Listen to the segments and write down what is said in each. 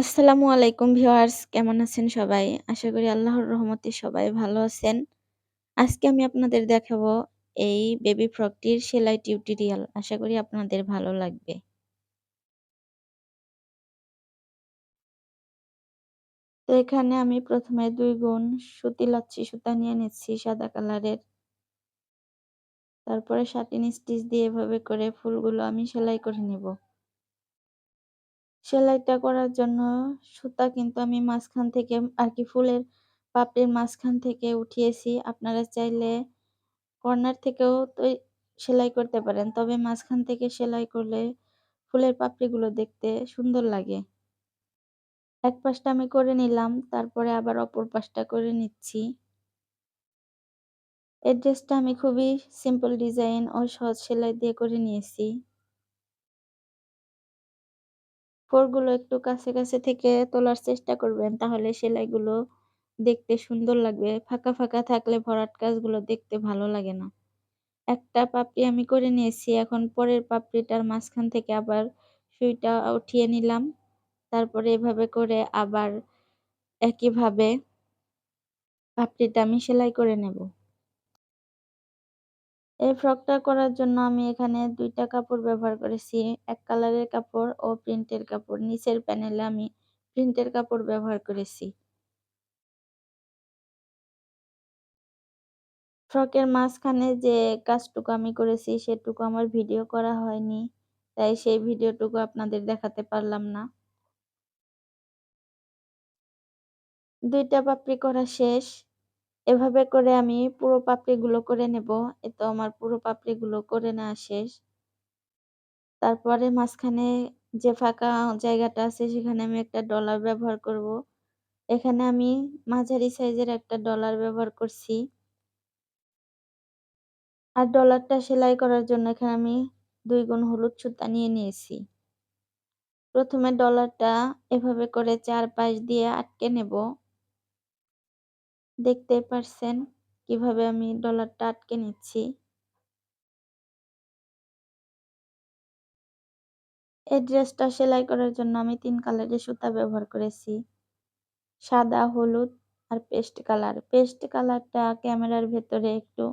আসসালামু আলাইকুম ভিউয়ার্স, কেমন আছেন সবাই? আশা করি আল্লাহর রহমতে সবাই ভালো আছেন। আজকে আমি আপনাদের দেখাবো এই বেবি ফ্রকটির সেলাই টিউটোরিয়াল। আশা করি আপনাদের ভালো লাগবে। তো এখানে আমি প্রথমে দুই গুণ সুতি লাচ্ছি সুতা নিয়ে নিচ্ছি সাদা কালারের। তারপরে সাটিন স্টিচ দিয়ে এভাবে করে ফুলগুলো আমি সেলাই করে নেব। সেলাইটা করার জন্য সুতা কিন্তু আমি মাঝখান থেকে আর কি ফুলের পাপড়ির মাঝখান থেকে উঠিয়েছি। আপনারা চাইলে কর্নার থেকেও তো সেলাই করতে পারেন। তবে মাঝখান থেকে সেলাই করলে ফুলের পাপড়িগুলো দেখতে সুন্দর লাগে। এক পাশটা আমি করে নিলাম, তারপরে আবার অপর পাশটা করে নিচ্ছি। এই ড্রেসটা আমি খুবই সিম্পল ডিজাইন ও সহজ সেলাই দিয়ে করে নিয়েছি। ফোরগুলো একটু কাছে, কাছে থেকে তোলার চেষ্টা করবেন তাহলে সেলাইগুলো দেখতে সুন্দর লাগবে। ফাঁকা, ফাঁকা থাকলে ভরাট কাজগুলো দেখতে ভালো লাগে না। একটা পাপড়ি আমি করে নিয়েছি। এখন পরের পাপড়িটার মাঝখান থেকে আবার সুইটা উঠিয়ে নিলাম। তারপরে এভাবে করে আবার একইভাবে পাপড়িটা আমি সেলাই করে নেব। এই ফ্রকটা করার জন্য আমি এখানে দুইটা কাপড় ব্যবহার করেছি। এক কালারের কাপড় ও প্রিন্টের কাপড়। নিচের প্যানেলে আমি প্রিন্টের কাপড় ব্যবহার করেছি। ফ্রকের মাঝখানে যে কাজটুকু আমি করেছি, সেটুকু আমার ভিডিও করা হয়নি। তাই সেই ভিডিওটুকু আপনাদের দেখাতে পারলাম না। দুইটা পাপড়ি করা শেষ। এভাবে করে আমি পুরো পাপড়িগুলো করে নেব। এ তো আমার পুরো পাপড়িগুলো করে নেওয়া শেষ। তারপরে মাঝখানে যে ফাঁকা জায়গাটা আছে সেখানে আমি একটা ডলার ব্যবহার করব। এখানে আমি মাঝারি সাইজের একটা ডলার ব্যবহার করছি। আর ডলারটা সেলাই করার জন্য এখানে আমি দুই গুণ হলুদ সুতা নিয়ে নিয়েছি। প্রথমে ডলারটা এভাবে করে চারপাশ দিয়ে আটকে নেব। দেখতেই পারছেন কীভাবে আমি ডলারটা আটকে নিচ্ছি। এই ড্রেসটা সেলাই করার জন্য আমি ৩ কালারের সুতা ব্যবহার করেছি। সাদা, হলুদ আর পেস্ট কালার। পেস্ট কালারটা ক্যামেরার ভেতরে একটু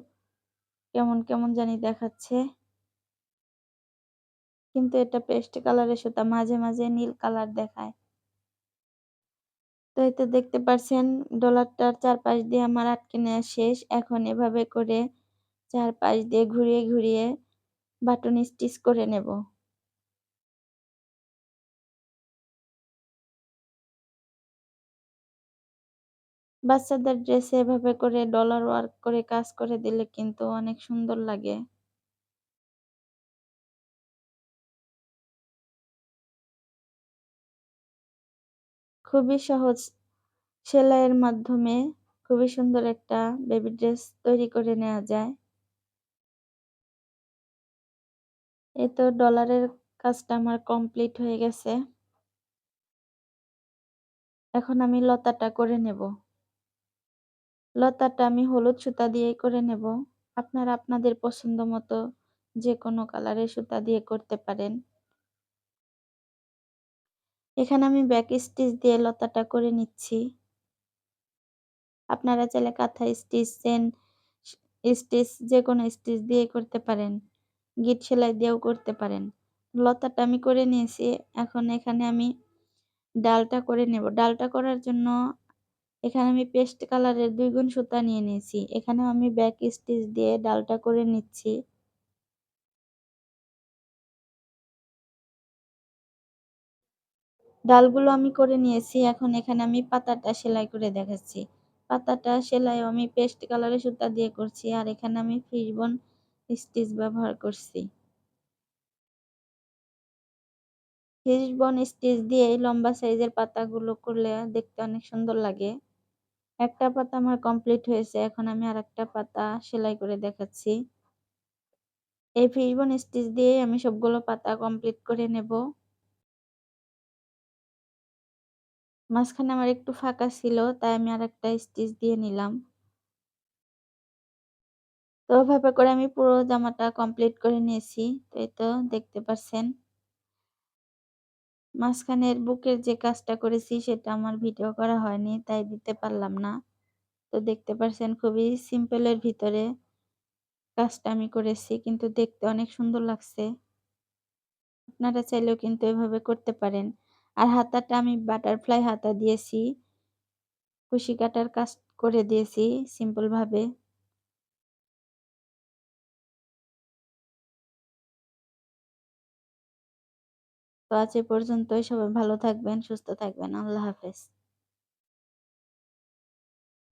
কেমন, কেমন জানি দেখাচ্ছে। কিন্তু এটা পেস্ট কালারের সুতা মাঝে, মাঝে নীল কালার দেখায়। তো এই তো দেখতে পারছেন ডলারটার চারপাশ দিয়ে আমার আটকে নেওয়া শেষ। এখন এভাবে করে চারপাশ দিয়ে ঘুরিয়ে, ঘুরিয়ে বাটন স্টিচ করে নেব। বাচ্চাদের ড্রেসে এভাবে করে ডলার ওয়ার্ক করে কাজ করে দিলে কিন্তু অনেক সুন্দর লাগে। খুবই সহজ সেলাইয়ের মাধ্যমে খুবই সুন্দর একটা বেবি ড্রেস তৈরি করে নেওয়া যায়। এই তো ডলারের কাজটা আমার কমপ্লিট হয়ে গেছে। এখন আমি লতাটা করে নেব। লতাটা আমি হলুদ সুতা দিয়েই করে নেব। আপনারা আপনাদের পছন্দ মতো যে কোনো কালারের সুতা দিয়ে করতে পারেন। এখানে আমি ব্যাক স্টিচ দিয়ে লতাটা করে নিচ্ছি। আপনারা চাইলে কাঁথা স্টিচ, চেন স্টিচ যে কোনো স্টিচ দিয়ে করতে পারেন। গিট সেলাই দিয়েও করতে পারেন। লতাটা আমি করে নিয়েছি। এখন এখানে আমি ডালটা করে নেব। ডালটা করার জন্য এখানে আমি পেস্ট কালারের ২ গুণ সুতা নিয়ে নিয়েছি। এখানেও আমি ব্যাক স্টিচ দিয়ে ডালটা করে নিচ্ছি। ডালগুলো আমি করে নিয়েছি। এখন এখানে আমি পাতাটা সেলাই করে দেখাচ্ছি। পাতাটা সেলাইও আমি পেস্ট কালারের সুতা দিয়ে করছি। আর এখানে আমি ফিশবোন স্টিচ ব্যবহার করছি। ফিশবোন স্টিচ দিয়ে লম্বা সাইজের পাতাগুলো করলে দেখতে অনেক সুন্দর লাগে। একটা পাতা আমার কমপ্লিট হয়েছে। এখন আমি আরেকটা পাতা সেলাই করে দেখাচ্ছি। এই ফিশবোন স্টিচ দিয়ে আমি সবগুলো পাতা কমপ্লিট করে নেব। মাঝখানে আমার একটু ফাঁকা ছিল, তাই আমি আরেকটা স্টিচ দিয়ে নিলাম। তো ওভাবে করে আমি পুরো জামাটা কমপ্লিট করে নিয়েছি। তো এই তো দেখতে পাচ্ছেন। মাঝখানের বুকের যে কাজটা করেছি, সেটা আমার ভিডিও করা হয়নি, তাই দিতে পারলাম না। তো দেখতে পারছেন খুবই সিম্পলের ভিতরে কাজটা আমি করেছি, কিন্তু দেখতে অনেক সুন্দর লাগছে। আপনারা চাইলেও কিন্তু এভাবে করতে পারেন। আর হাতাটা আমি বাটারফ্লাই হাতা দিয়েছি। কুশি কাটার কাজ করে দিয়েছি সিম্পল ভাবে। তো আজ এ পর্যন্তই সবাই ভালো থাকবেন, সুস্থ থাকবেন। আল্লাহ হাফেজ।